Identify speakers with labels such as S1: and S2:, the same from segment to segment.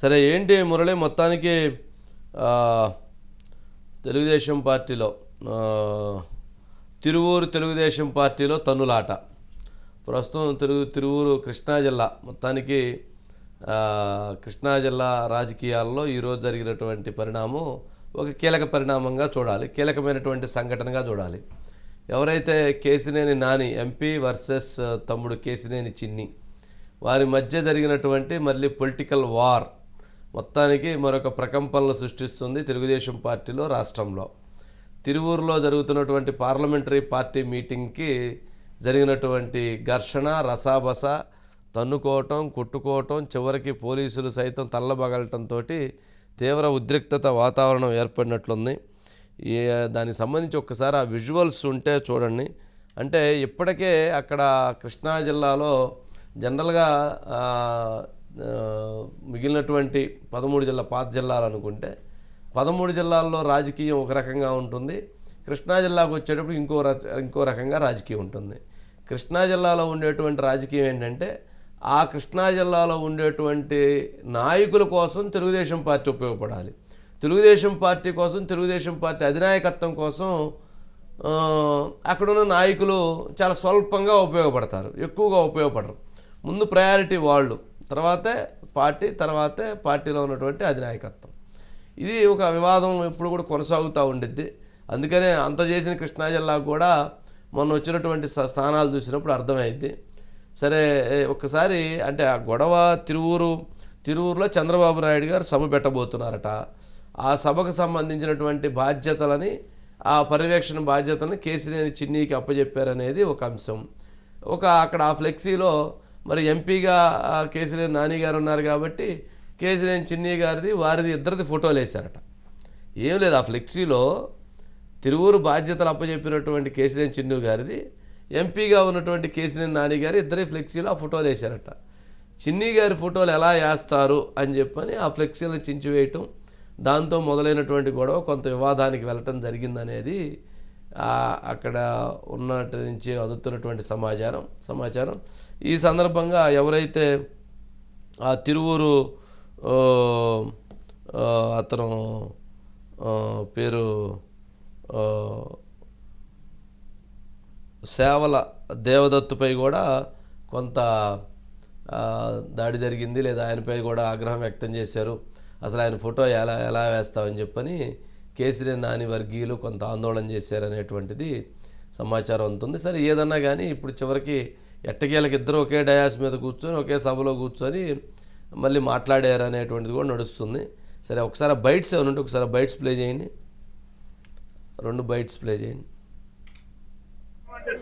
S1: సరే ఏంటి మురళి? మొత్తానికి తెలుగుదేశం పార్టీలో తిరువూరు తెలుగుదేశం పార్టీలో తన్నులాట. ప్రస్తుతం తిరుగు తిరువూరు కృష్ణా జిల్లా మొత్తానికి కృష్ణా జిల్లా రాజకీయాల్లో ఈరోజు జరిగినటువంటి పరిణామం ఒక కీలక పరిణామంగా చూడాలి కీలకమైనటువంటి సంఘటనగా చూడాలి. ఎవరైతే కేసినేని నాని ఎంపీ వర్సెస్ తమ్ముడు కేసినేని చిన్ని వారి మధ్య జరిగినటువంటి మళ్ళీ పొలిటికల్ వార్ మొత్తానికి మరొక ప్రకంపనలు సృష్టిస్తుంది తెలుగుదేశం పార్టీలో రాష్ట్రంలో. తిరువూరులో జరుగుతున్నటువంటి పార్లమెంటరీ పార్టీ మీటింగ్కి జరిగినటువంటి ఘర్షణ రసాబస తన్నుకోవటం కొట్టుకోవటం చివరికి పోలీసులు సైతం తల్లబగలటంతో తీవ్ర ఉద్రిక్తత వాతావరణం ఏర్పడినట్లుంది. ఈ దానికి సంబంధించి ఒక్కసారి ఆ విజువల్స్ ఉంటే చూడండి. అంటే ఇప్పటికే అక్కడ కృష్ణా జిల్లాలో జనరల్గా మిగిలినటువంటి పదమూడు జిల్లా పాత జిల్లాలు అనుకుంటే పదమూడు జిల్లాల్లో రాజకీయం ఒక రకంగా ఉంటుంది. కృష్ణా జిల్లాకు వచ్చేటప్పుడు ఇంకో ఇంకో రకంగా రాజకీయం ఉంటుంది. కృష్ణా జిల్లాలో ఉండేటువంటి రాజకీయం ఏంటంటే ఆ కృష్ణా జిల్లాలో ఉండేటువంటి నాయకుల కోసం తెలుగుదేశం పార్టీ ఉపయోగపడాలి. తెలుగుదేశం పార్టీ కోసం తెలుగుదేశం పార్టీ అధినాయకత్వం కోసం అక్కడున్న నాయకులు చాలా స్వల్పంగా ఉపయోగపడతారు ఎక్కువగా ఉపయోగపడరు. ముందు ప్రయారిటీ వాళ్ళు. తర్వాతే పార్టీ తర్వాతే పార్టీలో ఉన్నటువంటి అధినాయకత్వం. ఇది ఒక వివాదం ఎప్పుడు కూడా కొనసాగుతూ ఉండిద్ది. అందుకనే అంత చేసిన కృష్ణా కూడా మొన్న వచ్చినటువంటి స్థానాలు చూసినప్పుడు అర్థమైద్ది. సరే ఒక్కసారి అంటే ఆ గొడవ తిరువూరు తిరువూరులో చంద్రబాబు నాయుడు గారు సభ పెట్టబోతున్నారట. ఆ సభకు సంబంధించినటువంటి బాధ్యతలని ఆ పర్యవేక్షణ బాధ్యతలను కేసీనేని చిన్నీకి అప్పజెప్పారనేది ఒక అంశం. ఒక అక్కడ ఆ ఫ్లెక్సీలో మరి ఎంపీగా ఆ కేసీనేని నాని గారు ఉన్నారు కాబట్టి కేసీనేని చిన్ని గారిది వారిది ఇద్దరిది ఫోటోలు వేశారట. ఏం లేదు ఆ ఫ్లెక్సీలో తిరువూరు బాధ్యతలు అప్పచెప్పినటువంటి కేసీనేని చిన్ను గారిది ఎంపీగా ఉన్నటువంటి కేసీనేని నాని గారు ఇద్దరి ఫ్లెక్సీలో ఆ ఫోటోలు వేశారట. చిన్ని గారి ఫోటోలు ఎలా వేస్తారు అని చెప్పని ఆ ఫ్లెక్సీలను చించివేయటం దాంతో మొదలైనటువంటి గొడవ కొంత వివాదానికి వెళ్ళటం జరిగిందనేది అక్కడ ఉన్నట్టు నుంచి అందుతున్నటువంటి సమాచారం సమాచారం. ఈ సందర్భంగా ఎవరైతే ఆ తిరువూరు అతను పేరు సేవల దేవదత్తుపై కూడా కొంత దాడి జరిగింది. లేదా ఆయనపై కూడా ఆగ్రహం వ్యక్తం చేశారు. అసలు ఆయన ఫోటో ఎలా ఎలా వేస్తామని చెప్పని కేసీఆర్ నాని వర్గీయులు కొంత ఆందోళన చేశారు అనేటువంటిది సమాచారం ఉంటుంది సరే ఏదన్నా కానీ ఇప్పుడు చివరికి ఎట్టకేలకు ఇద్దరు ఒకే డయాస్ మీద కూర్చొని ఒకే సభలో కూర్చొని మళ్ళీ మాట్లాడారు అనేటువంటిది కూడా నడుస్తుంది. సరే ఒకసారి బైట్స్ ఏమైనా ఉంటే ఒకసారి బైట్స్ ప్లే చేయండి. రెండు బైట్స్ ప్లే చేయండి.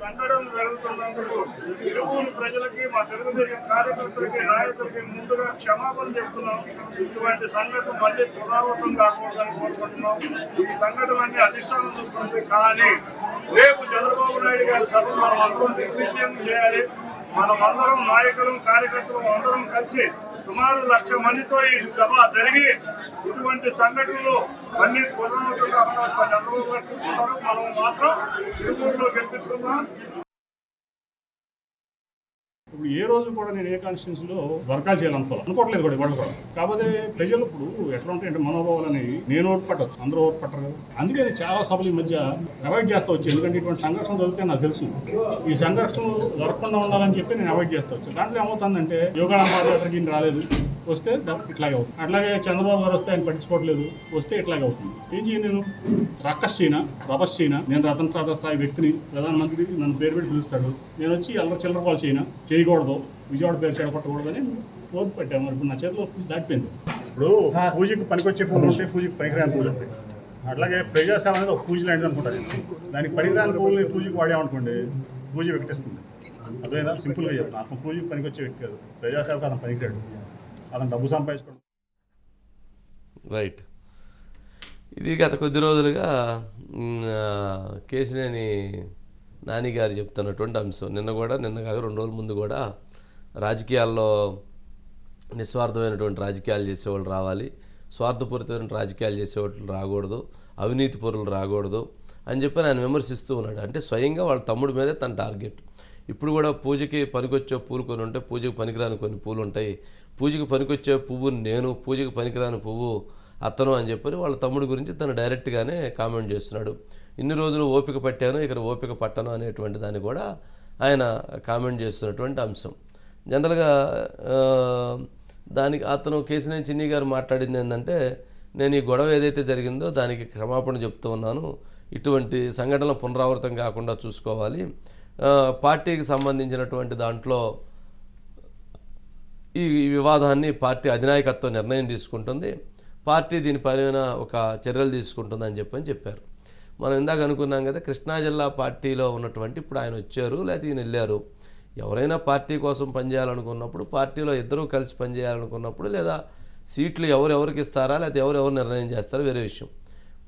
S2: సంకటం సంఘటనలు జరుగుతున్నందుకు ఇరువురు ప్రజలకి మా తెలుగుదేశం కార్యకర్తలకి నాయకులకి ముందుగా క్షమాపణ చెప్తున్నాం. ఇటువంటి సంఘటన మళ్ళీ పునరావృతం కాకూడదని కోరుకుంటున్నాం. ఈ సంఘటనలన్నీ అధిష్టానం చూసుకుంటే కానీ రేపు చంద్రబాబు నాయుడు గారి సభను మనం అందరం దిగ్విజయం చేయాలి. మనమందరం నాయకులు కార్యకర్తలు అందరం కలిసి సుమారు లక్ష మందితో ఈ సభ జరిగి ఇటువంటి సంఘటనలు అన్ని పునరావృతం చంద్రబాబు గారు చూసుకుంటారు మనం మాత్రం ఇరువురులో గెలిపించుకుందాం.
S3: ఇప్పుడు ఏ రోజు కూడా నేను ఏ కాన్స్టిట్యూన్సీలో వర్కాలు చేయాలనుకోవాలి అనుకోవట్లేదు కూడా ఇవాళ కూడా. కాకపోతే ప్రజలు ఇప్పుడు ఎట్లా ఉంటాయంటే మనోభావాలని నేను ఓటు పట్టదు అందరూ ఓటు పట్టరు కదా. అందుకే చాలా సభలు ఈ మధ్య అవాయిడ్ చేస్తూ వచ్చాను ఎందుకంటే ఇటువంటి సంఘర్షణ దొరికితే నాకు తెలుసు. ఈ సంఘర్షణ జరగకుండా ఉండాలని చెప్పి నేను అవాయిడ్ చేస్తూ వచ్చాను దాంట్లో ఏమవుతుందంటే యోగా పాదయాత్రకి రాలేదు. వస్తే ఇట్లాగే అవుతుంది. అట్లాగే చంద్రబాబు గారు వస్తే ఆయన పట్టించుకోవట్లేదు. వస్తే ఇట్లాగే అవుతుంది. ఏం చేయ నేను? రక్కస్ చీనా రబస్ చీనా. నేను రతన్ టాటా స్థాయి వ్యక్తిని ప్రధానమంత్రి నన్ను పేరు పెట్టి పిలుస్తాడు. నేను వచ్చి అల్లరి చిల్లర పాలు చేయనా చేయకూడదు. విజయవాడ పేరు చెడగొట్టకూడదని ఓటు పెట్టాము మరి ఇప్పుడు నా చేతిలో దాటిపోయింది. ఇప్పుడు పూజకి పనికొచ్చే పూజ ఉంటాయి పూజకి పనికిరాని పూజ అట్లాగే ప్రజాసేవ అనేది ఒక పూజ లాంటిది అనుకుంటారు దానికి పనికిరాని పూజని పూజకి వాడామనుకోండి పూజ వ్యక్తిస్తుంది అదేనా? సింపుల్గా చెప్తాను అసలు పూజకి పనికొచ్చే వ్యక్తి కాదు. ప్రజాసేవకు అతను పనికిరాడు. అతను డబ్బు సంపాదించుకోవడం.
S1: రైట్. ఇది గత కొద్ది రోజులుగా కేసినేని నాని గారు చెప్తున్నటువంటి అంశం. నిన్న కూడా నిన్న కాక రెండు రోజుల ముందు కూడా రాజకీయాల్లో నిస్వార్థమైనటువంటి రాజకీయాలు చేసేవాళ్ళు రావాలి. స్వార్థపూరితమైన రాజకీయాలు చేసేవాళ్ళు రాకూడదు. అవినీతి పరులు రాకూడదు అని చెప్పి ఆయన విమర్శిస్తూ ఉన్నాడు. అంటే స్వయంగా వాళ్ళ తమ్ముడి మీదే తన టార్గెట్. ఇప్పుడు కూడా పూజకి పనికొచ్చే పూలు కొన్ని ఉంటే పూజకి పనికిరాని కొన్ని పూలు ఉంటాయి. పూజకి పనికొచ్చే పువ్వు నేను పూజకి పనికిరాని పువ్వు అతను అని చెప్పని వాళ్ళ తమ్ముడి గురించి తను డైరెక్ట్గానే కామెంట్ చేస్తున్నాడు. ఇన్ని రోజులు ఓపిక పట్టాను ఇక్కడ ఓపిక పట్టను అనేటువంటి దాన్ని కూడా ఆయన కామెంట్ చేస్తున్నటువంటి అంశం. జనరల్గా దానికి అతను కేసినేని చిన్ని గారు మాట్లాడింది ఏంటంటే నేను ఈ గొడవ ఏదైతే జరిగిందో దానికి క్షమాపణ చెప్తూ ఉన్నాను. ఇటువంటి సంఘటనలు పునరావృతం కాకుండా చూసుకోవాలి. పార్టీకి సంబంధించినటువంటి దాంట్లో ఈ వివాదాన్ని పార్టీ అధినాయకత్వం నిర్ణయం తీసుకుంటుంది. పార్టీ దీనిపైన ఒక చర్యలు తీసుకుంటుందని చెప్పని చెప్పారు. మనం ఇందాక అనుకున్నాం కదా కృష్ణా జిల్లా పార్టీలో ఉన్నటువంటి ఇప్పుడు ఆయన వచ్చారు లేకపోతే ఈయన వెళ్ళారు. ఎవరైనా పార్టీ కోసం పనిచేయాలనుకున్నప్పుడు పార్టీలో ఇద్దరూ కలిసి పనిచేయాలనుకున్నప్పుడు లేదా సీట్లు ఎవరెవరికి ఇస్తారా లేకపోతే ఎవరెవరు నిర్ణయం చేస్తారా వేరే విషయం.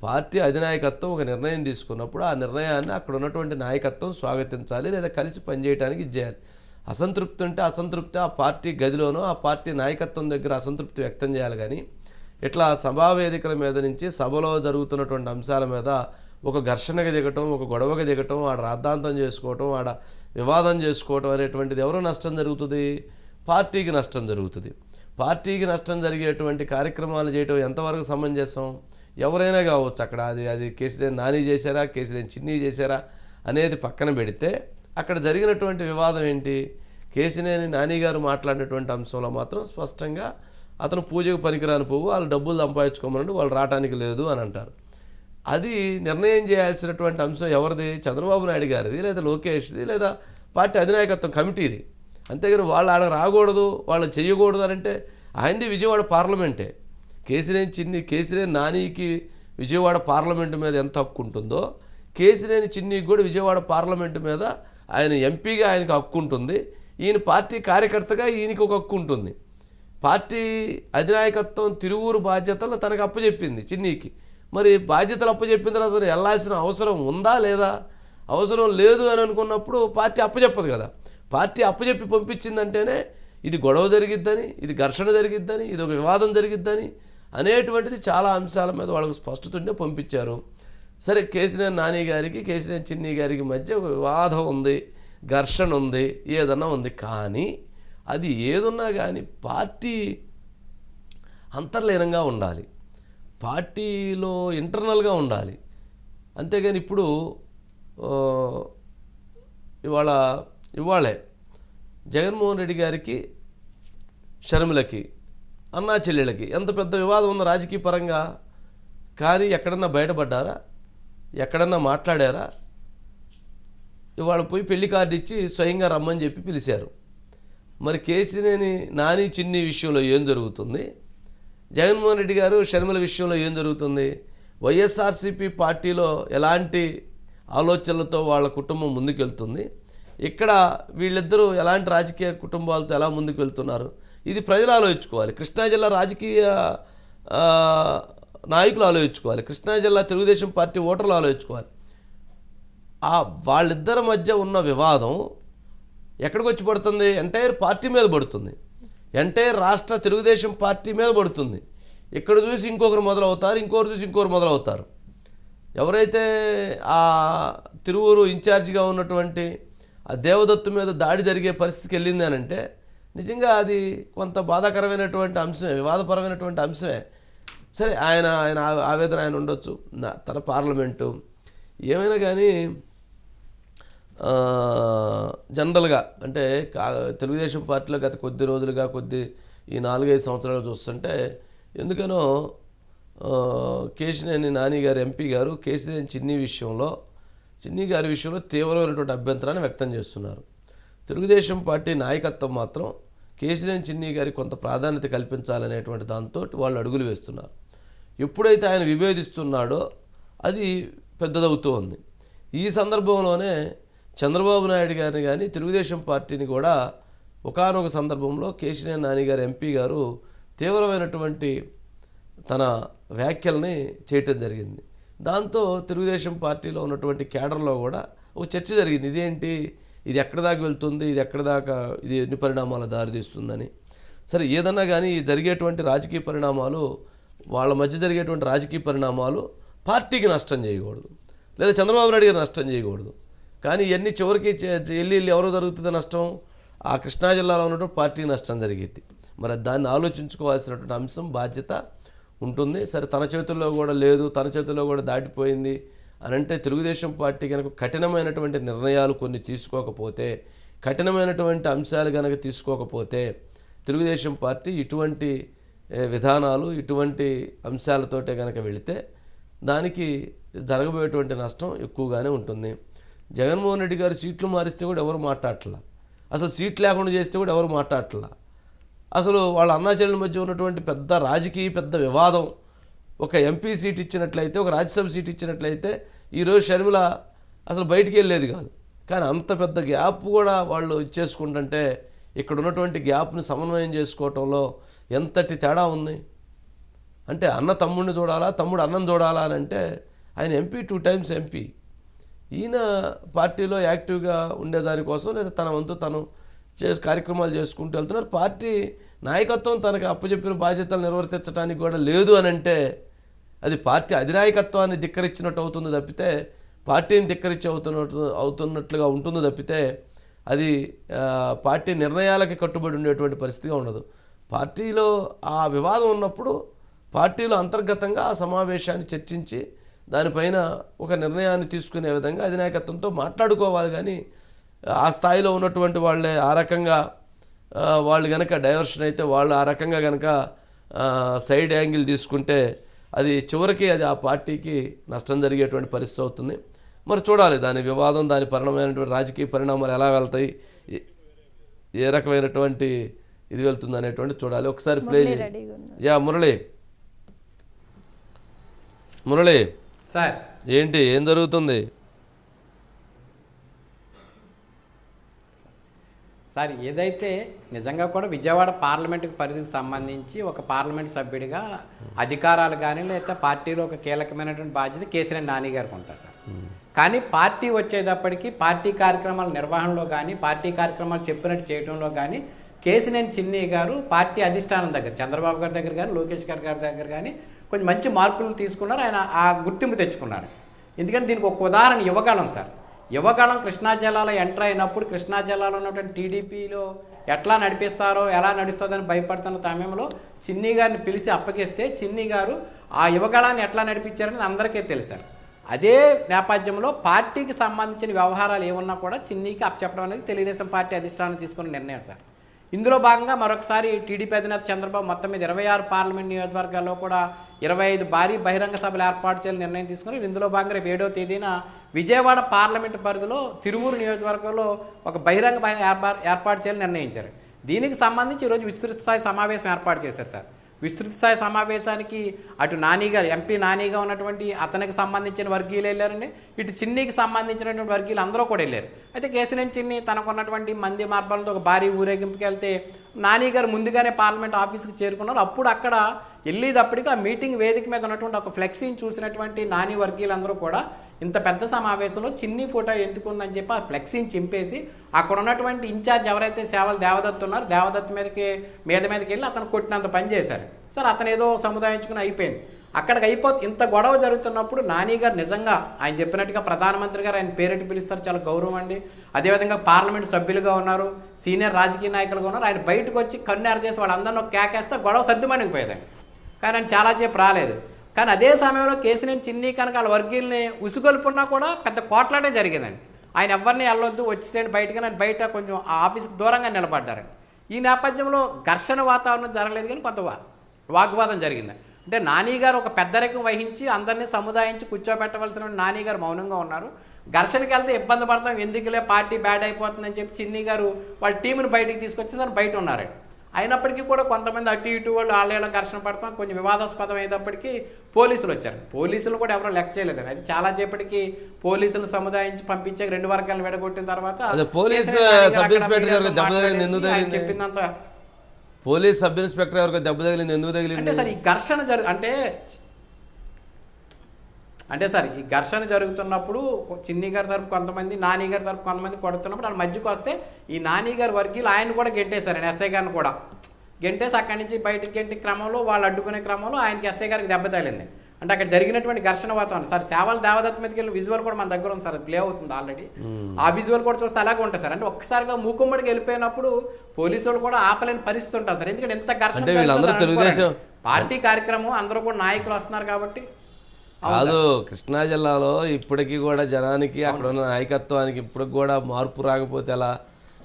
S1: పార్టీ అధినాయకత్వం ఒక నిర్ణయం తీసుకున్నప్పుడు ఆ నిర్ణయాన్ని అక్కడ ఉన్నటువంటి నాయకత్వం స్వాగతించాలి లేదా కలిసి పనిచేయడానికి ఇది చేయాలి. అసంతృప్తి ఉంటే అసంతృప్తి ఆ పార్టీ గదిలోనో ఆ పార్టీ నాయకత్వం దగ్గర అసంతృప్తి వ్యక్తం చేయాలి కానీ ఇట్లా సభా వేదికల మీద నుంచి సభలో జరుగుతున్నటువంటి అంశాల మీద ఒక ఘర్షణగా దిగటం ఒక గొడవగా దిగటం ఆడ రాద్ధాంతం చేసుకోవటం ఆడ వివాదం చేసుకోవటం అనేటువంటిది ఎవరు నష్టం జరుగుతుంది? పార్టీకి నష్టం జరుగుతుంది. పార్టీకి నష్టం జరిగేటువంటి కార్యక్రమాలు చేయటం ఎంతవరకు సమంజసం? ఎవరైనా కావచ్చు అక్కడ అది అది కేసీఆర్ నాని చేశారా కేసీఆర్ చిన్ని చేశారా అనేది పక్కన పెడితే అక్కడ జరిగినటువంటి వివాదం ఏంటి? కేసినేని నాని గారు మాట్లాడినటువంటి అంశంలో మాత్రం స్పష్టంగా అతను పూజకు పనికిరాని పువ్వు వాళ్ళు డబ్బులు సంపాదించుకోమనండి వాళ్ళు రావటానికి లేదు అని అంటారు. అది నిర్ణయం చేయాల్సినటువంటి అంశం ఎవరిది? చంద్రబాబు నాయుడు గారిది లేదా లోకేష్ది లేదా పార్టీ అధినాయకత్వం కమిటీది. అంతేగాని వాళ్ళు ఆడ రాకూడదు వాళ్ళు చేయకూడదు అని అంటే ఆయనది విజయవాడ పార్లమెంటే. కేసినేని చిన్ని కేసినేని నానికి విజయవాడ పార్లమెంటు మీద ఎంత హక్కు ఉంటుందో కేసినేని చిన్నికి కూడా విజయవాడ పార్లమెంటు మీద ఆయన ఎంపీగా ఆయనకు హక్కు ఉంటుంది. ఈయన పార్టీ కార్యకర్తగా ఈయనకి ఒక హక్కు ఉంటుంది. పార్టీ అధినాయకత్వం తిరువూరు బాధ్యతలు తనకు అప్పచెప్పింది చిన్నీకి. మరి బాధ్యతలు అప్పచెప్పిన తర్వాత అతను వెళ్ళాల్సిన అవసరం ఉందా లేదా? అవసరం లేదు అని అనుకున్నప్పుడు పార్టీ అప్పచెప్పదు కదా. పార్టీ అప్పచెప్పి పంపించిందంటేనే ఇది గొడవ జరిగిద్దని ఇది ఘర్షణ జరిగిద్దని ఇది ఒక వివాదం జరిగిద్దని అనేటువంటిది చాలా అంశాల మీద వాళ్ళకు స్పష్టత ఉండే పంపించారు. సరే కేసీఆర్ నాని గారికి కేసీఆర్ చిన్ని గారికి మధ్య ఒక వివాదం ఉంది ఘర్షణ ఉంది ఏదన్నా ఉంది. కానీ అది ఏదున్నా కానీ పార్టీ అంతర్లీనంగా ఉండాలి. పార్టీలో ఇంటర్నల్గా ఉండాలి. అంతేగాని ఇప్పుడు ఇవాళ ఇవాళే జగన్మోహన్ రెడ్డి గారికి షర్మిలకి అన్నా చెల్లెళ్ళకి ఎంత పెద్ద వివాదం ఉందో రాజకీయ పరంగా కానీ ఎక్కడన్నా బయటపడ్డారా? ఎక్కడన్నా మాట్లాడారా? ఇవాళ పోయి పెళ్ళి కార్డు ఇచ్చి స్వయంగా రమ్మని చెప్పి పిలిచారు. మరి కేసీనేని నాని చిన్ని విషయంలో ఏం జరుగుతుంది? జగన్మోహన్ రెడ్డి గారు షర్మిల విషయంలో ఏం జరుగుతుంది? వైఎస్ఆర్సీపీ పార్టీలో ఎలాంటి ఆలోచనలతో వాళ్ళ కుటుంబం ముందుకెళ్తుంది? ఇక్కడ వీళ్ళిద్దరూ ఎలాంటి రాజకీయ కుటుంబాలతో ఎలా ముందుకు వెళ్తున్నారు ఇది ప్రజలు ఆలోచించుకోవాలి. కృష్ణా జిల్లా రాజకీయ నాయకులు ఆలోచించుకోవాలి. కృష్ణా జిల్లా తెలుగుదేశం పార్టీ ఓటర్లు ఆలోచించుకోవాలి. ఆ వాళ్ళిద్దరి మధ్య ఉన్న వివాదం ఎక్కడికి వచ్చి పడుతుంది? ఎంటైర్ పార్టీ మీద పడుతుంది. ఎంటైర్ రాష్ట్ర తెలుగుదేశం పార్టీ మీద పడుతుంది. ఇక్కడ చూసి ఇంకొకరు మొదలవుతారు ఇంకొకరు చూసి ఇంకొకరు మొదలవుతారు. ఎవరైతే ఆ తిరువూరు ఇన్ఛార్జిగా ఉన్నటువంటి ఆ దేవదత్తు మీద దాడి జరిగే పరిస్థితికి వెళ్ళింది అని అంటే నిజంగా అది కొంత బాధాకరమైనటువంటి అంశమే వివాదపరమైనటువంటి అంశమే. సరే ఆయన ఆయన ఆవేదన ఆయన ఉండొచ్చు. నా- తన పార్లమెంటు. ఏమైనా కానీ జనరల్గా అంటే కా తెలుగుదేశం పార్టీలో గత కొద్ది రోజులుగా కొద్ది ఈ నాలుగైదు సంవత్సరాలు చూస్తుంటే ఎందుకనో కేశినేని నాని గారు ఎంపీ గారు కేశినేని చిన్ని విషయంలో చిన్ని గారి విషయంలో తీవ్రమైనటువంటి అభ్యంతరాన్ని వ్యక్తం చేస్తున్నారు. తెలుగుదేశం పార్టీ నాయకత్వం మాత్రం కేశినేని చిన్ని గారికి కొంత ప్రాధాన్యత కల్పించాలనేటువంటి దాంతో వాళ్ళు అడుగులు వేస్తున్నారు. ఎప్పుడైతే ఆయన విభేదిస్తున్నాడో అది పెద్దదవుతూ ఉంది. ఈ సందర్భంలోనే చంద్రబాబు నాయుడు గారిని కానీ తెలుగుదేశం పార్టీని కూడా ఒకానొక సందర్భంలో కేశినేని నాని గారు ఎంపీ గారు తీవ్రమైనటువంటి తన వ్యాఖ్యల్ని చేయటం జరిగింది. దాంతో తెలుగుదేశం పార్టీలో ఉన్నటువంటి కేడర్లో కూడా ఒక చర్చ జరిగింది. ఇదేంటి? ఇది ఎక్కడి దాకా వెళ్తుంది? ఇది ఎక్కడి దాకా ఇది ఎన్ని పరిణామాలు దారితీస్తుందని. సరే ఏదన్నా కానీ జరిగేటువంటి రాజకీయ పరిణామాలు వాళ్ళ మధ్య జరిగేటువంటి రాజకీయ పరిణామాలు పార్టీకి నష్టం చేయకూడదు. లేదా చంద్రబాబు నాయుడు గారు నష్టం చేయకూడదు. కానీ ఇవన్నీ చివరికి చే- వెళ్ళి వెళ్ళి ఎవరో జరుగుతుంది నష్టం? ఆ కృష్ణా జిల్లాలో ఉన్నటువంటి పార్టీకి నష్టం జరిగింది. మరి దాన్ని ఆలోచించుకోవాల్సినటువంటి అంశం బాధ్యత ఉంటుంది. సరే తన చేతుల్లో కూడా లేదు తన చేతుల్లో కూడా దాటిపోయింది. అని అంటే తెలుగుదేశం పార్టీ కనుక కఠినమైనటువంటి నిర్ణయాలు కొన్ని తీసుకోకపోతే కఠినమైనటువంటి అంశాలు కనుక తీసుకోకపోతే తెలుగుదేశం పార్టీ ఇటువంటి విధానాలు ఇటువంటి అంశాలతోటే కనుక వెళితే దానికి జరగబోయేటువంటి నష్టం ఎక్కువగానే ఉంటుంది. జగన్మోహన్ రెడ్డి గారు సీట్లు మారిస్తే కూడా ఎవరు మాట్లాడట్లా? అసలు సీట్ లేకుండా చేస్తే కూడా ఎవరు మాట్లాడట్లా? అసలు వాళ్ళ అన్నాచెల్లెల మధ్య ఉన్నటువంటి పెద్ద రాజకీయ పెద్ద వివాదం ఒక ఎంపీ సీట్ ఇచ్చినట్లయితే ఒక రాజ్యసభ సీట్ ఇచ్చినట్లయితే ఈరోజు షర్మిల అసలు బయటికి వెళ్ళేది కాదు. కానీ అంత పెద్ద గ్యాప్ కూడా వాళ్ళు ఇచ్చేసుకుంటుంటే ఇక్కడ ఉన్నటువంటి గ్యాప్ని సమన్వయం చేసుకోవటంలో ఎంతటి తేడా ఉంది? అంటే అన్న తమ్ముడిని చూడాలా తమ్ముడు అన్నం చూడాలా అని అంటే ఆయన ఎంపీ టూ టైమ్స్ ఎంపీ ఈయన పార్టీలో యాక్టివ్గా ఉండేదానికోసం లేదా తన వంతు తను చేసి కార్యక్రమాలు చేసుకుంటూ వెళ్తున్నారు. పార్టీ నాయకత్వం తనకు అప్పచెప్పిన బాధ్యతలు నిర్వర్తించడానికి కూడా లేదు అని అంటే అది పార్టీ అధినాయకత్వాన్ని ధిక్కరించినట్టు అవుతుంది తప్పితే పార్టీని ధిక్కరించి అవుతున్నట్టు అవుతున్నట్లుగా ఉంటుంది తప్పితే అది పార్టీ నిర్ణయాలకి కట్టుబడి ఉండేటువంటి పరిస్థితిగా ఉండదు. పార్టీలో ఆ వివాదం ఉన్నప్పుడు పార్టీలో అంతర్గతంగా ఆ సమావేశాన్ని చర్చించి దానిపైన ఒక నిర్ణయాన్ని తీసుకునే విధంగా అధినాయకత్వంతో మాట్లాడుకోవాలి కానీ ఆ స్థాయిలో ఉన్నటువంటి వాళ్ళే ఆ రకంగా వాళ్ళు కనుక డైవర్షన్ అయితే వాళ్ళు ఆ రకంగా కనుక సైడ్ యాంగిల్ తీసుకుంటే అది చివరికి అది ఆ పార్టీకి నష్టం జరిగేటువంటి పరిస్థితి అవుతుంది. మరి చూడాలి దాని వివాదం దాని పరిణామైనటువంటి రాజకీయ పరిణామాలు ఎలా వెళ్తాయి ఏ- రకమైనటువంటి ఇది వెళ్తుంది అనేటువంటి చూడాలి. ఒకసారి play. Yeah Murali. Murali.
S4: Sir.
S1: ఏంటి ఏం జరుగుతుంది?
S4: సార్ ఏదైతే నిజంగా కూడా విజయవాడ పార్లమెంటుకి పరిధికి సంబంధించి ఒక పార్లమెంట్ సభ్యుడిగా అధికారాలు కానీ లేకపోతే పార్టీలో ఒక కీలకమైనటువంటి బాధ్యత కేసీఆర్ నాని గారికి ఉంటారు సార్. కానీ పార్టీ వచ్చేటప్పటికి పార్టీ కార్యక్రమాల నిర్వహణలో కానీ పార్టీ కార్యక్రమాలు చెప్పినట్టు చేయడంలో కానీ కేసినేని చిన్ని గారు పార్టీ అధిష్టానం దగ్గర చంద్రబాబు గారి దగ్గర కానీ లోకేష్ గారి గారి దగ్గర కానీ కొంచెం మంచి మార్పులు తీసుకున్నారు. ఆయన ఆ గుర్తింపు తెచ్చుకున్నారు. ఎందుకంటే దీనికి ఒక ఉదాహరణ ఇవ్వగలం సార్. యువకాలం కృష్ణా జిల్లాలో ఎంటర్ అయినప్పుడు కృష్ణా జిల్లాలో ఉన్నటువంటి టీడీపీలో ఎట్లా నడిపిస్తారో ఎలా నడుస్తుందని భయపడుతున్న సమయంలో చిన్ని గారిని పిలిచి అప్పగిస్తే చిన్ని గారు ఆ యువకాలాన్ని ఎట్లా నడిపించారని అందరికీ తెలిసారు. అదే నేపథ్యంలో పార్టీకి సంబంధించిన వ్యవహారాలు ఏమున్నా కూడా చిన్నీకి అప్పచెప్పడం అనేది తెలుగుదేశం పార్టీ అధిష్టానం తీసుకున్న నిర్ణయం సార్. ఇందులో భాగంగా మరొకసారి టీడీపీ అధినేత చంద్రబాబు మొత్తం మీద ఇరవై ఆరు పార్లమెంట్ నియోజకవర్గాల్లో కూడా ఇరవై ఐదు భారీ బహిరంగ సభలు ఏర్పాటు చేయాలని నిర్ణయం తీసుకున్నారు ఇందులో భాగంగా రేపు ఏడవ తేదీన విజయవాడ పార్లమెంట్ పరిధిలో తిరువూరు నియోజకవర్గంలో ఒక బహిరంగ ఏర్పా- ఏర్పాటు చేయాలని నిర్ణయించారు. దీనికి సంబంధించి ఈరోజు విస్తృత స్థాయి సమావేశం ఏర్పాటు చేశారు సార్. విస్తృత స్థాయి సమావేశానికి అటు నానిగారు ఎంపీ నానిగా ఉన్నటువంటి అతనికి సంబంధించిన వర్గీయులు వెళ్ళారండి. ఇటు చిన్నికి సంబంధించినటువంటి వర్గీయులు అందరూ కూడా వెళ్ళారు. అయితే కేసీనేని చిన్ని తనకున్నటువంటి మంది మార్పాలతో ఒక భారీ ఊరేగింపుకి వెళ్తే నాని గారు ముందుగానే పార్లమెంట్ ఆఫీస్కి చేరుకున్నారు. అప్పుడు అక్కడ వెళ్ళేటప్పటికి ఆ మీటింగ్ వేదిక మీద ఉన్నటువంటి ఒక ఫ్లెక్సీని చూసినటువంటి నాని వర్గీయులందరూ కూడా ఇంత పెద్ద సమావేశంలో చిన్ని ఫోటో ఎందుకు ఉందని చెప్పి ఆ ఫ్లెక్సీని చింపేసి అక్కడ ఉన్నటువంటి ఇన్ఛార్జ్ ఎవరైతే సేవలు దేవదత్తు ఉన్నారో దేవదత్తు మీదకి మీద మీదకి వెళ్ళి అతను కొట్టినంత పని చేశారు. సార్ అతను ఏదో సముదాయించుకుని అయిపోయింది. అక్కడికి అయిపో ఇంత గొడవ జరుగుతున్నప్పుడు నాని గారు నిజంగా ఆయన చెప్పినట్టుగా ప్రధానమంత్రి గారు ఆయన పేరెట్టి పిలుస్తారు చాలా గౌరవం అండి. అదేవిధంగా పార్లమెంట్ సభ్యులుగా ఉన్నారు సీనియర్ రాజకీయ నాయకులుగా ఉన్నారు. ఆయన బయటకు వచ్చి కన్నేరు చేసి వాళ్ళందరినీ కేకేస్తే గొడవ సర్దుమణిగిపోయేదండి కానీ ఆయన చాలాసేపు రాలేదు. కానీ అదే సమయంలో కేసీనేని చిన్ని కనుక వాళ్ళ వర్గీయుల్ని ఉసుగొల్పున్నా కూడా పెద్ద కోట్లాటే జరిగిందండి. ఆయన ఎవరిని వెళ్ళొద్దు వచ్చేసేయండి బయటగా నేను బయట కొంచెం ఆ ఆఫీస్కి దూరంగా నిలబడ్డారండి. ఈ నేపథ్యంలో ఘర్షణ వాతావరణం జరగలేదు కానీ కొంత వాగ్వాదం జరిగింది అంటే నాని గారు ఒక పెద్దరికం వహించి అందరినీ సముదాయించి కూర్చోబెట్టవలసిన నాని గారు మౌనంగా ఉన్నారు. ఘర్షణకి వెళ్తే ఇబ్బంది పడతాం ఎందుకులే పార్టీ బ్యాడ్ అయిపోతుందని చెప్పి చిన్ని గారు వాళ్ళ టీంని బయటికి తీసుకొచ్చి సార్ బయట ఉన్నారండి అయినప్పటికీ కూడా కొంతమంది అటు ఇటు వాళ్ళు వాళ్ళ ఘర్షణ పడతాం కొంచెం వివాదాస్పదం అయినప్పటికీ పోలీసులు వచ్చారు. పోలీసులు కూడా ఎవరో లెక్క చేయలేదండి అది చాలా సేపటికి పోలీసులు సముదాయించి పంపించాక రెండు వర్గాలను విడగొట్టిన తర్వాత
S1: అదే పోలీస్ సబ్ ఇన్స్పెక్టర్ గారికి దెబ్బ తగిలింది, ఎందుకు తగిలింది? ఎవరికి దెబ్బ తగిలింది ఎందుకు
S4: అంటే
S1: తగిలింది
S4: సార్ ఈ ఘర్షణ జరు అంటే అంటే సార్ ఈ ఘర్షణ జరుగుతున్నప్పుడు చిన్ని గారి తరపు కొంతమంది నాని గారి తరపు కొంతమంది కొడుతున్నప్పుడు ఆయన మధ్యకు వస్తే ఈ నాని గారి వర్గీలు ఆయన కూడా గెంటేశారు ఎస్ఐ గారిని కూడా గెంటేసి అక్కడి నుంచి బయటకు గెంటి క్రమంలో వాళ్ళు అడ్డుకునే క్రమంలో ఆయనకి ఎస్ఐ గారికి దెబ్బ తగిలింది అంటే అక్కడ జరిగినటువంటి ఘర్షణ వాతావరణం. సార్ సేవల దేవదత్త మీదకి వెళ్ళిన విజువల్ కూడా మన దగ్గర ఉంది సార్. అది ప్లే అవుతుంది ఆల్రెడీ ఆ విజువల్ కూడా చూస్తే అలాగే ఉంటుంది సార్. అంటే ఒక్కసారిగా మూకుమ్మడికి వెళ్ళిపోయినప్పుడు పోలీసు వాళ్ళు కూడా ఆపలేని పరిస్థితి ఉంటుంది సార్. ఎందుకంటే ఎంత ఘర్షణ. పార్టీ కార్యక్రమం అందరూ కూడా నాయకులు వస్తున్నారు కాబట్టి.
S1: కాదు కృష్ణా జిల్లాలో ఇప్పటికీ కూడా జనానికి అక్కడ ఉన్న నాయకత్వానికి ఇప్పటికి కూడా మార్పు రాకపోతే ఎలా?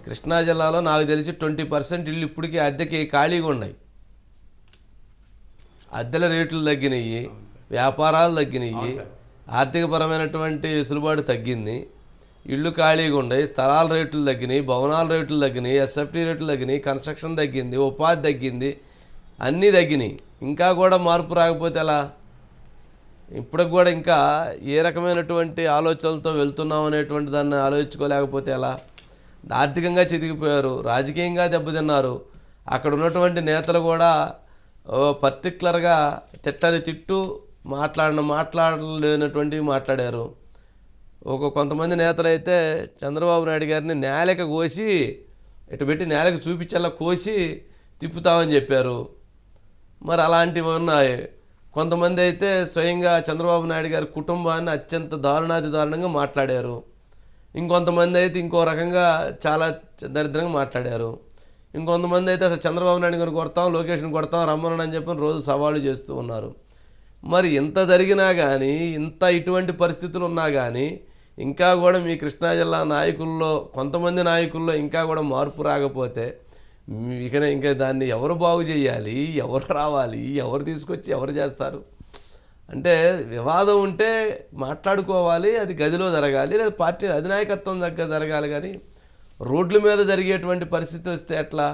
S1: కృష్ణా జిల్లాలో నాకు తెలిసి ట్వంటీ పర్సెంట్ ఇల్లు ఇప్పటికీ అద్దెకి ఖాళీగా ఉన్నాయి. అద్దెల రేట్లు తగ్గినాయి. వ్యాపారాలు తగ్గినాయి. ఆర్థికపరమైనటువంటి వెసులుబాటు తగ్గింది. ఇళ్ళు ఖాళీగా ఉన్నాయి స్థలాల రేట్లు తగ్గినాయి భవనాల రేట్లు తగ్గినాయి ఎస్ఎఫ్టీ రేట్లు తగ్గినాయి కన్స్ట్రక్షన్ తగ్గింది ఉపాధి తగ్గింది అన్నీ తగ్గినాయి. ఇంకా కూడా మార్పు రాకపోతే ఎలా? ఇప్పటికి కూడా ఇంకా ఏ రకమైనటువంటి ఆలోచనలతో వెళ్తున్నాం అనేటువంటి దాన్ని ఆలోచించుకోలేకపోతే ఎలా? ఆర్థికంగా చితికిపోయారు రాజకీయంగా దెబ్బతిన్నారు. అక్కడ ఉన్నటువంటి నేతలు కూడా పర్టికులర్గా తిట్టని తిట్టు మాట్లాడిన మాట్లాడలేనటువంటివి మాట్లాడారు. ఒక కొంతమంది నేతలు అయితే చంద్రబాబు నాయుడు గారిని నేలక కోసి ఇటు పెట్టి నేలకు చూపించేలా కోసి తిప్పుతామని చెప్పారు. మరి అలాంటివి ఉన్నాయి కొంతమంది అయితే స్వయంగా చంద్రబాబు నాయుడు గారి కుటుంబాన్ని అత్యంత దారుణాతి దారుణంగా మాట్లాడారు. ఇంకొంతమంది అయితే ఇంకో రకంగా చాలా దరిద్రంగా మాట్లాడారు. ఇంకొంతమంది అయితే అసలు చంద్రబాబు నాయుడు గారిని కొడతాం లొకేషన్ కొడతాం రమ్మనని అని చెప్పి రోజు సవాళ్ళు చేస్తూ ఉన్నారు. మరి ఇంత జరిగినా కానీ ఇంత ఇటువంటి పరిస్థితులు ఉన్నా కానీ ఇంకా కూడా మీ కృష్ణా జిల్లా నాయకుల్లో కొంతమంది నాయకుల్లో ఇంకా కూడా మార్పు రాకపోతే మీ- ఇక ఇంకా దాన్ని ఎవరు బాగు చేయాలి ఎవరు రావాలి ఎవరు తీసుకొచ్చి ఎవరు చేస్తారు? అంటే వివాదం ఉంటే మాట్లాడుకోవాలి అది గదిలో జరగాలి లేదా పార్టీ అధినాయకత్వం దగ్గర జరగాలి కానీ రోడ్ల మీద జరిగేటువంటి పరిస్థితి వస్తే ఎట్లా?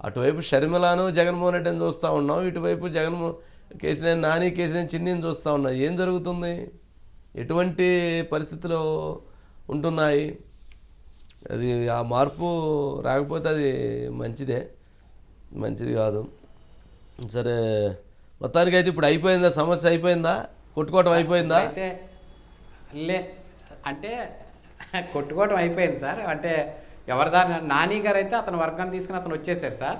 S1: అటువైపు షర్మిలాను జగన్మోహన్ రెడ్డిని చూస్తూ ఉన్నాం ఇటువైపు జగన్మో కేసీఆర్ నాని కేసీఆర్ చిన్నిని చూస్తూ ఉన్నా. ఏం జరుగుతుంది? ఎటువంటి పరిస్థితులు ఉంటున్నాయి? అది ఆ మార్పు రాకపోతే అది మంచిదే. మంచిది కాదు. సరే మొత్తానికి అయితే ఇప్పుడు అయిపోయిందా? సమస్య అయిపోయిందా? కొట్టుకోవటం అయిపోయిందా?
S4: అయితే లే అంటే కొట్టుకోవటం అయిపోయింది సార్. అంటే ఎవరిదారి నాని గారు అయితే అతని వర్గం తీసుకుని అతను వచ్చేసారు సార్.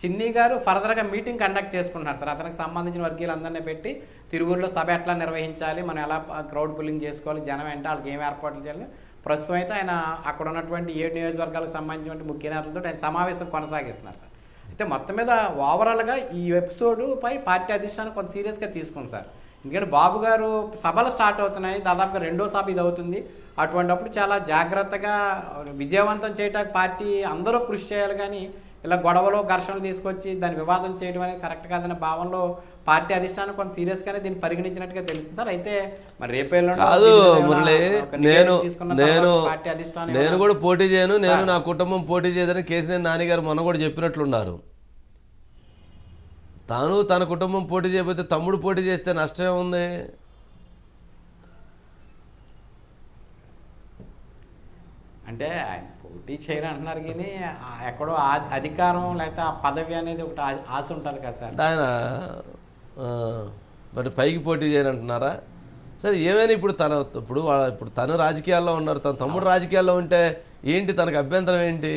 S4: చిన్ని గారు ఫర్దర్గా మీటింగ్ కండక్ట్ చేసుకుంటున్నారు సార్. అతనికి సంబంధించిన వర్గీయులందరినీ పెట్టి తిరువురులో సభ ఎట్లా నిర్వహించాలి మనం ఎలా క్రౌడ్ పుల్లింగ్ చేసుకోవాలి జనం వెంట వాళ్ళకి ఏం ఏర్పాట్లు చేయాలి. ప్రస్తుతం అయితే ఆయన అక్కడ ఉన్నటువంటి ఏడు నియోజకవర్గాలకు సంబంధించిన ముఖ్య నేతలతో ఆయన సమావేశం కొనసాగిస్తున్నారు సార్. అయితే మొత్తం మీద ఓవరాల్గా ఈ ఎపిసోడ్పై పార్టీ అధిష్టానం కొంత సీరియస్గా తీసుకుంది సార్. ఎందుకంటే బాబు గారు సభలు స్టార్ట్ అవుతున్నాయి దాదాపుగా రెండో సభ ఇది అవుతుంది. అటువంటప్పుడు చాలా జాగ్రత్తగా విజయవంతం చేయడానికి పార్టీ అందరూ కృషి చేయాలి కానీ ఇలా గొడవలు ఘర్షణలు తీసుకొచ్చి దాన్ని వివాదం చేయడం అనేది కరెక్ట్ కాదనే భావనలో పార్టీ అధిష్టానం కొంత సీరియస్గానే దీన్ని పరిగణించినట్టుగా తెలుస్తుంది సార్. అయితే మరి
S1: కాదు మురళి నేను నేను కూడా పోటీ చేయను నేను నా కుటుంబం పోటీ చేయదని కేసీఆర్ నాన్నగారు మొన్న కూడా చెప్పినట్లున్నారు. తాను తన కుటుంబం పోటీ చేయకపోతే తమ్ముడు పోటీ చేస్తే నష్టం ఉంది
S4: అంటే పోటీ చేయరు అంటున్నారు కానీ ఎక్కడో అధికారం లేకపోతే ఆ పదవి అనేది ఒకటి ఆశ ఉంటుంది కదా సార్.
S1: ఆయన మరి పైకి పోటీ చేయనంటున్నారా సరే ఏమైనా ఇప్పుడు తన ఇప్పుడు ఇప్పుడు తను రాజకీయాల్లో ఉన్నారు తన తమ్ముడు రాజకీయాల్లో ఉంటే ఏంటి తనకు అభ్యంతరం ఏంటి?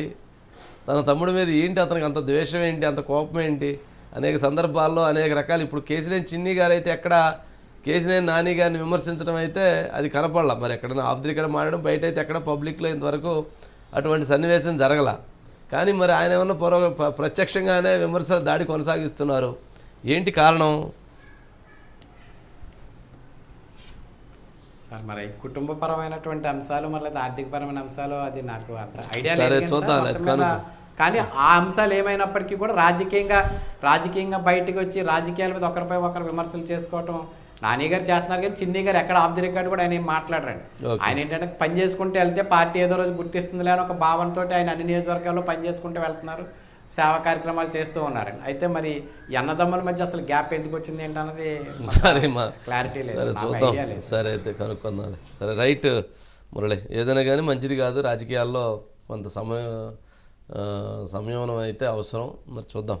S1: తన తమ్ముడి మీద ఏంటి అతనికి అంత ద్వేషం ఏంటి అంత కోపం ఏంటి? అనేక సందర్భాల్లో అనేక రకాలు. ఇప్పుడు కేసీనేని చిన్ని గారు అయితే ఎక్కడ? కేసీనేని నాని గారిని విమర్శించడం అయితే అది కనపడలా. మరి ఎక్కడైనా ఆఫ్ ది రికార్డ్ మారడం బయట అయితే ఎక్కడ పబ్లిక్లో ఇంతవరకు అటువంటి సన్నివేశం జరగల. కానీ మరి ఆయన ఏమన్నా పొర ప- ప్రత్యక్షంగానే విమర్శల దాడి కొనసాగిస్తున్నారు. ఏంటి కారణం?
S4: సార్ మరి కుటుంబపరమైనటువంటి అంశాలు లేదా ఆర్థికపరమైన అంశాలు అది నాకు అంత ఐడియా
S1: చూద్దాం.
S4: కానీ ఆ అంశాలు ఏమైనప్పటికీ కూడా రాజకీయంగా రాజకీయంగా బయటకు వచ్చి రాజకీయాల మీద ఒకరిపై ఒకరు విమర్శలు చేసుకోవటం నాని గారు చేస్తున్నారు కానీ చిన్ని గారు ఎక్కడ ఆఫ్ ది రికార్డ్ కూడా ఆయన ఏం మాట్లాడరండి. ఆయన ఏంటంటే పని చేసుకుంటూ వెళ్తే పార్టీ ఏదో రోజు గుర్తిస్తుంది అని ఒక భావనతో ఆయన అన్ని నియోజకవర్గాల్లో పని చేసుకుంటూ వెళ్తున్నారు సేవా కార్యక్రమాలు చేస్తూ ఉన్నారండి. అయితే మరి ఈ అన్నదమ్ముల మధ్య అసలు గ్యాప్ ఎందుకు వచ్చింది ఏంటన్నది
S1: సరే మా
S4: క్లారిటీ లేదు.
S1: చూద్దాం. సరే అయితే కనుక్కుందాం. సరే రైట్ మురళి. ఏదైనా కానీ మంచిది కాదు రాజకీయాల్లో కొంత సమయం సంయమనం అయితే అవసరం. మరి చూద్దాం.